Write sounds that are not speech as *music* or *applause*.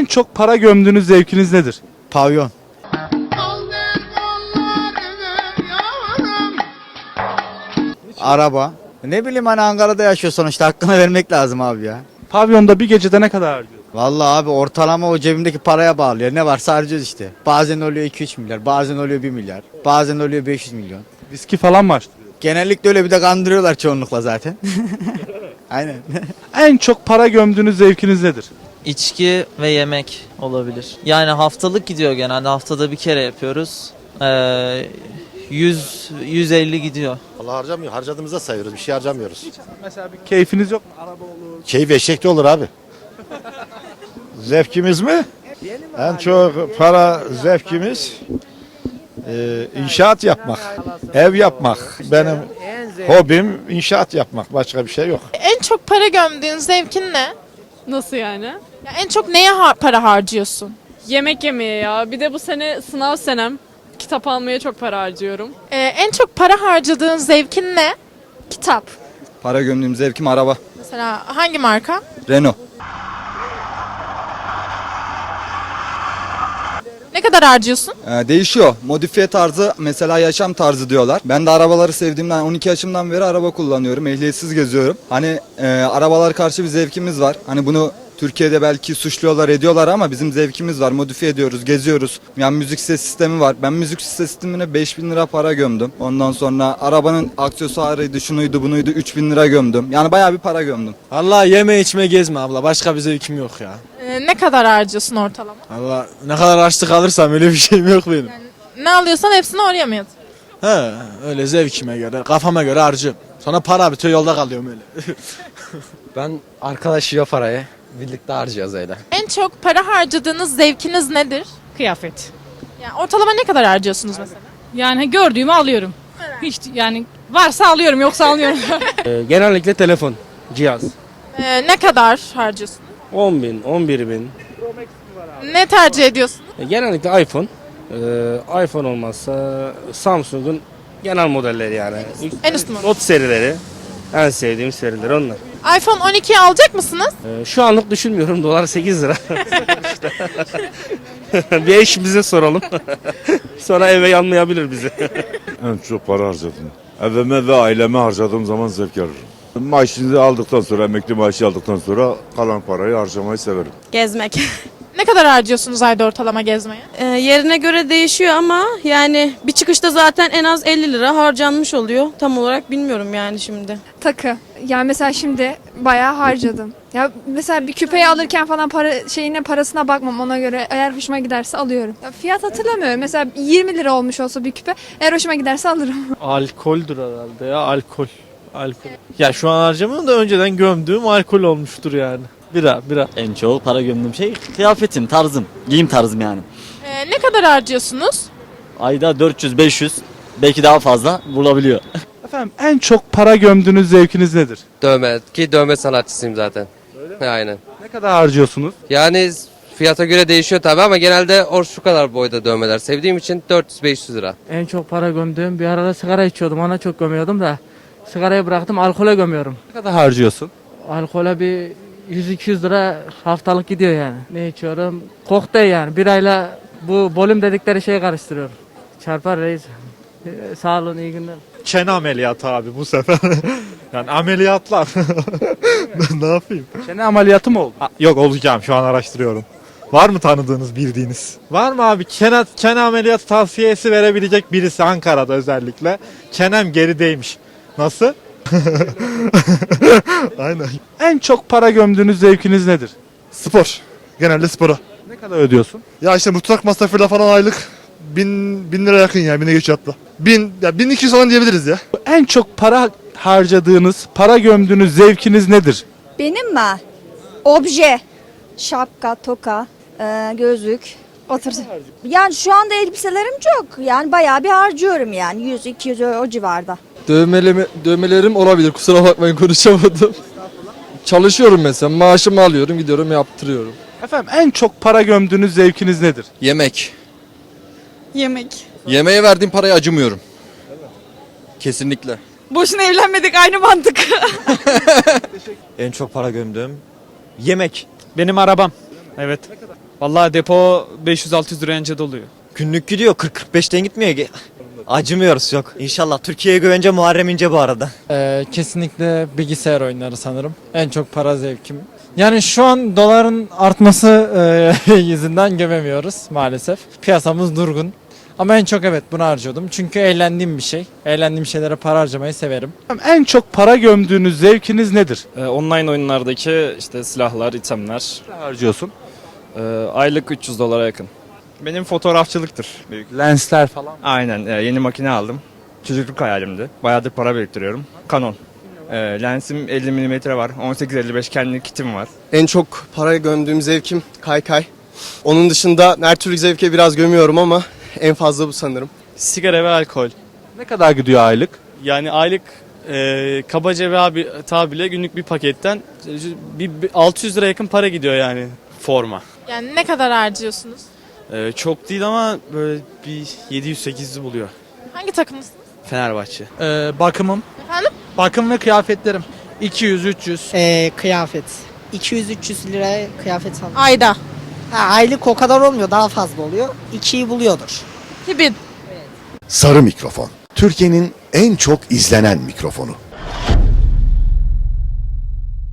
En çok para gömdüğünüz zevkiniz nedir? Pavyon. Araba. Ne bileyim hani Ankara'da yaşıyor sonuçta hakkını vermek lazım abi ya. Pavyonda bir gecede ne kadar harcıyorsun? Vallahi abi ortalama o cebimdeki paraya bağlıyor. Ne varsa harcıyoruz işte. Bazen oluyor 2-3 milyar, bazen oluyor 1 milyar, bazen oluyor 500 milyon. Viski falan mı açtırıyorsun? Genellikle öyle bir de kandırıyorlar çoğunlukla zaten. *laughs* Aynen. En çok para gömdüğünüz zevkiniz nedir? İçki ve yemek olabilir. Yani haftalık gidiyor genelde. Haftada bir kere yapıyoruz. Ee, 100 150 gidiyor. Allah harcamıyor. Harcadığımızda sayıyoruz. Bir şey harcamıyoruz. Mesela bir keyfiniz yok mu? Araba olur. Keyif eşekte olur abi. Zevkimiz mi? En çok para zevkimiz e, inşaat yapmak, ev yapmak. Benim hobim inşaat yapmak. Başka bir şey yok. En çok para gömdüğün zevkin ne? Nasıl yani? Ya en çok neye har- para harcıyorsun? Yemek yemeye ya. Bir de bu sene sınav senem. Kitap almaya çok para harcıyorum. Ee, en çok para harcadığın zevkin ne? Kitap. Para gömdüğüm zevkim araba. Mesela hangi marka? Renault. Ne kadar harcıyorsun? Ee, değişiyor. Modifiye tarzı mesela yaşam tarzı diyorlar. Ben de arabaları sevdiğimden 12 yaşımdan beri araba kullanıyorum. Ehliyetsiz geziyorum. Hani e, arabalar karşı bir zevkimiz var. Hani bunu Türkiye'de belki suçluyorlar ediyorlar ama bizim zevkimiz var. Modifiye ediyoruz, geziyoruz. Yani müzik ses sistemi var. Ben müzik ses sistemine 5000 lira para gömdüm. Ondan sonra arabanın aksesuarıydı, şunuydu, bunuydu 3000 lira gömdüm. Yani bayağı bir para gömdüm. Allah yeme içme gezme abla. Başka bir zevkim yok ya. Ee, ne kadar harcıyorsun ortalama? Allah ne kadar açlık alırsam öyle bir şeyim yok benim. Ne alıyorsan hepsini oraya mı yatırıyorsun? He öyle zevkime göre, kafama göre harcıyorum. Sonra para bitiyor yolda kalıyorum öyle. *laughs* Ben arkadaş yiyor parayı. Birlikte harcıyoruz öyle. En çok para harcadığınız zevkiniz nedir? Kıyafet. Yani ortalama ne kadar harcıyorsunuz mesela? Yani gördüğümü alıyorum. Hiç yani varsa alıyorum yoksa almıyorum. *laughs* genellikle telefon, cihaz. Ee, ne kadar harcıyorsun? 10 bin, 11 bin. Ne tercih ediyorsun? genellikle iPhone. Ee, iPhone olmazsa Samsung'un genel modelleri yani. En üst model. Not serileri. En sevdiğim seriler onlar. iPhone 12'yi alacak mısınız? Ee, şu anlık düşünmüyorum. Dolar 8 lira. *laughs* bir eşimize soralım. *laughs* Sonra eve yanmayabilir bizi. *laughs* En çok para harcadım. Evime ve aileme harcadığım zaman zevk alırım. Maaşını aldıktan sonra, emekli maaşı aldıktan sonra kalan parayı harcamayı severim. Gezmek. Ne kadar harcıyorsunuz ayda ortalama gezmeye? Ee, yerine göre değişiyor ama yani bir çıkışta zaten en az 50 lira harcanmış oluyor. Tam olarak bilmiyorum yani şimdi. Takı. Yani mesela şimdi bayağı harcadım. Ya mesela bir küpeyi alırken falan para şeyine parasına bakmam ona göre eğer hoşuma giderse alıyorum. Ya fiyat hatırlamıyorum. Mesela 20 lira olmuş olsa bir küpe eğer hoşuma giderse alırım. *laughs* Alkoldür herhalde ya alkol. Alkol. Ya şu an harcamıyorum da önceden gömdüğüm alkol olmuştur yani. Bira, bira. En çok para gömdüğüm şey kıyafetim, tarzım, giyim tarzım yani. Ee, ne kadar harcıyorsunuz? Ayda 400-500 belki daha fazla bulabiliyor. Efendim en çok para gömdüğünüz zevkiniz nedir? Dövme ki dövme sanatçısıyım zaten. Aynen. Ne kadar harcıyorsunuz? Yani fiyata göre değişiyor tabii ama genelde or şu kadar boyda dövmeler sevdiğim için 400-500 lira. en çok para gömdüğüm bir arada sigara içiyordum. Ona çok gömüyordum da sigarayı bıraktım alkole gömüyorum. Ne kadar harcıyorsun? Alkole bir 100-200 lira haftalık gidiyor yani. Ne içiyorum? Kokteyl yani. Birayla bu volüm dedikleri şeyi karıştırıyorum. Çarpar reis. Ee, Sağ olun iyi günler. Çene ameliyatı abi bu sefer. *laughs* yani ameliyatlar. *laughs* ne yapayım? Çene ameliyatı mı oldu? Yok olacağım şu an araştırıyorum. Var mı tanıdığınız bildiğiniz? Var mı abi çene, çene ameliyatı tavsiyesi verebilecek birisi Ankara'da özellikle. Çenem gerideymiş. Nasıl? *laughs* Aynen. En çok para gömdüğünüz zevkiniz nedir? Spor. Genelde spora. Ne kadar ödüyorsun? Ya işte mutfak masrafıyla falan aylık bin, bin lira yakın ya. Bine geçiyor hatta. Bin, ya bin iki yüz falan diyebiliriz ya. En çok para harcadığınız, para gömdüğünüz zevkiniz nedir? Benim mi? Obje. Şapka, toka, e, gözlük. Otur. Yani şu anda elbiselerim çok. Yani bayağı bir harcıyorum yani. 100-200 o civarda. Dövmelerimi, dövmelerim olabilir kusura bakmayın *laughs* konuşamadım. Çalışıyorum mesela maaşımı alıyorum gidiyorum yaptırıyorum. Efendim en çok para gömdüğünüz zevkiniz nedir? Yemek. Yemek. Yemeğe verdiğim parayı acımıyorum. Kesinlikle. Boşuna evlenmedik aynı mantık. *laughs* En çok para gömdüğüm yemek. Benim arabam. Evet. Vallahi depo 500-600 liraya önce doluyor. Günlük gidiyor 40-45'ten gitmiyor ki. Acımıyoruz yok. İnşallah Türkiye'ye güvence Muharrem İnce bu arada. Ee, kesinlikle bilgisayar oyunları sanırım. En çok para zevkim. Yani şu an doların artması e, *laughs* yüzünden gömemiyoruz maalesef. Piyasamız durgun. Ama en çok evet bunu harcıyordum. Çünkü eğlendiğim bir şey. Eğlendiğim şeylere para harcamayı severim. En çok para gömdüğünüz zevkiniz nedir? Ee, online oyunlardaki işte silahlar, itemler. Ne harcıyorsun? Ee, aylık 300 dolara yakın. Benim fotoğrafçılıktır. Büyük. Lensler falan. Aynen e, yeni makine aldım. Çocukluk hayalimdi. Bayağıdır para biriktiriyorum. Canon. E, lensim 50 mm var. 18-55 kendi kitim var. En çok para gömdüğüm zevkim kaykay. Onun dışında her türlü zevke biraz gömüyorum ama en fazla bu sanırım. Sigara ve alkol. Ne kadar gidiyor aylık? Yani aylık e, kabaca ve abi tabirle günlük bir paketten bir, bir 600 lira yakın para gidiyor yani. Forma. Yani ne kadar harcıyorsunuz? E, çok değil ama böyle bir 700-800 buluyor. Hangi takımlısınız? Fenerbahçe. Ee, bakımım, Efendim? bakım ve kıyafetlerim. 200-300. Ee, kıyafet. 200-300 liraya kıyafet aldım. Ayda. Ha, aylık o kadar olmuyor daha fazla oluyor. 2'yi buluyordur. 2000. Sarı mikrofon. Türkiye'nin en çok izlenen mikrofonu.